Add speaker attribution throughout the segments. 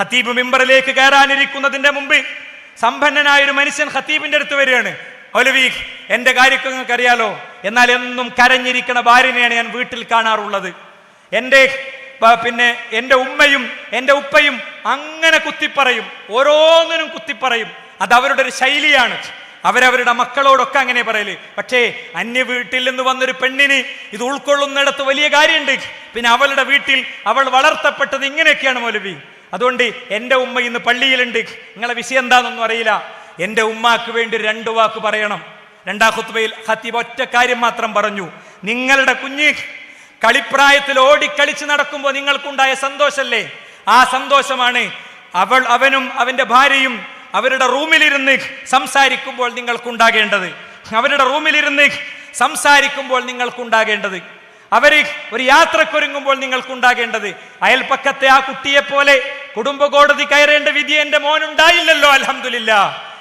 Speaker 1: ഖത്തീബ് മിമ്പറിലേക്ക് കയറാനിരിക്കുന്നതിന്റെ മുമ്പ് സമ്പന്നനായ ഒരു മനുഷ്യൻ ഖത്തീബിന്റെ അടുത്ത് വരികയാണ്. ഒലവി എന്റെ കാര്യമൊക്കെ നിങ്ങൾക്ക് അറിയാലോ? എന്നാൽ എന്നും കരഞ്ഞിരിക്കുന്ന ഭാര്യനെയാണ് ഞാൻ വീട്ടിൽ കാണാറുള്ളത്. എന്റെ പിന്നെ എന്റെ ഉമ്മയും എന്റെ ഉപ്പയും അങ്ങനെ കുത്തിപ്പറയും. ഓരോന്നിനും കുത്തിപ്പറയും. അത് അവരുടെ ഒരു ശൈലിയാണ്. അവരവരുടെ മക്കളോടൊക്കെ അങ്ങനെ പറയൽ. പക്ഷേ അന്യ വീട്ടിൽ നിന്ന് വന്നൊരു പെണ്ണിന് ഇത് ഉൾക്കൊള്ളുന്നിടത്ത് വലിയ കാര്യമുണ്ട്. പിന്നെ അവളുടെ വീട്ടിൽ അവൾ വളർത്തപ്പെട്ടത് ഇങ്ങനെയൊക്കെയാണ് മൗലവി. അതുകൊണ്ട് എന്റെ ഉമ്മ ഇന്ന് പള്ളിയിലുണ്ട്. നിങ്ങളെ വിഷയം എന്താണെന്നൊന്നും അറിയില്ല. എന്റെ ഉമ്മാക്ക് വേണ്ടി രണ്ടു വാക്ക് പറയണം. രണ്ടാം ഖുത്ബയിൽ ഹത്തീബ് ഒറ്റ കാര്യം മാത്രം പറഞ്ഞു. നിങ്ങളുടെ കുഞ്ഞ് കളിപ്രായത്തിൽ ഓടിക്കളിച്ച് നടക്കുമ്പോൾ നിങ്ങൾക്കുണ്ടായ സന്തോഷമല്ലേ ആ സന്തോഷമാണ് അവൾ അവനും അവന്റെ ഭാര്യയും അവരുടെ റൂമിലിരുന്ന് സംസാരിക്കുമ്പോൾ നിങ്ങൾക്കുണ്ടാകേണ്ടത്. അവരുടെ റൂമിലിരുന്ന് സംസാരിക്കുമ്പോൾ നിങ്ങൾക്കുണ്ടാകേണ്ടത്. അവർ ഒരു യാത്രക്കൊരുങ്ങുമ്പോൾ നിങ്ങൾക്കുണ്ടാകേണ്ടത്. അയൽപ്പക്കത്തെ ആ കുട്ടിയെ പോലെ കുടുംബ കോടതി കയറേണ്ട വിധി എന്റെ മോനുണ്ടായില്ലല്ലോ അലഹമില്ല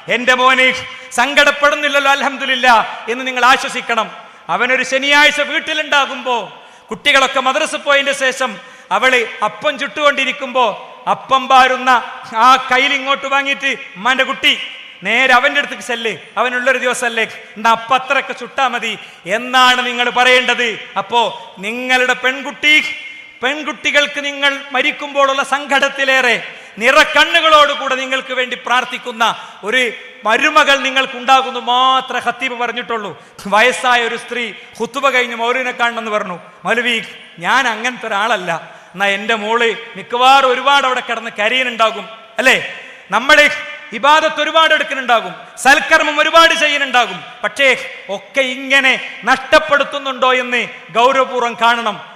Speaker 1: എന്റെ മോനെ സങ്കടപ്പെടുന്നില്ലല്ലോ അലഹമില്ല എന്ന് നിങ്ങൾ ആശ്വസിക്കണം. അവനൊരു ശനിയാഴ്ച വീട്ടിലുണ്ടാകുമ്പോൾ കുട്ടികളൊക്കെ മദ്രസ പോയതിന്റെ ശേഷം അവൾ അപ്പം ചുട്ടുകൊണ്ടിരിക്കുമ്പോ അപ്പം പാരുന്ന ആ കയ്യിൽ ഇങ്ങോട്ട് വാങ്ങിയിട്ട് ഉമ്മാന്റെ കുട്ടി നേരെ അവന്റെ അടുത്തേക്ക് ചെല്ല്. അവനുള്ളൊരു ദിവസമല്ലേ എന്നാ അപ്പം അത്രയൊക്കെ ചുട്ടാ മതി. എന്നാണ് നിങ്ങൾ പറയേണ്ടത്? അപ്പോ നിങ്ങളുടെ പെൺകുട്ടി പെൺകുട്ടികൾക്ക് നിങ്ങൾ മരിക്കുമ്പോഴുള്ള സങ്കടത്തിലേറെ നിറക്കണ്ണുകളോടുകൂടെ നിങ്ങൾക്ക് വേണ്ടി പ്രാർത്ഥിക്കുന്ന ഒരു മരുമകൾ നിങ്ങൾക്കുണ്ടാകുന്നു മാത്രമേ ഹത്തീബ് പറഞ്ഞിട്ടുള്ളൂ. വയസ്സായ ഒരു സ്ത്രീ ഹുത്തുബ കഴിഞ്ഞ് മൗലിനെ കാണണമെന്ന് പറഞ്ഞു. മൗലവി ഞാൻ അങ്ങനത്തെ ഒരാളല്ല. എന്നാ എന്റെ മോൾ മിക്കവാറും ഒരുപാട് അവിടെ കിടന്ന് കരയുന്നുണ്ടാകും. അല്ലേ? നമ്മളെ ഇബാദത്ത് ഒരുപാട് എടുക്കുന്നുണ്ടാകും. സൽക്കർമ്മം ഒരുപാട് ചെയ്യുന്നുണ്ടാകും. പക്ഷേ ഒക്കെ ഇങ്ങനെ നഷ്ടപ്പെടുത്തുന്നുണ്ടോ എന്ന് ഗൗരവപൂർവം കാണണം.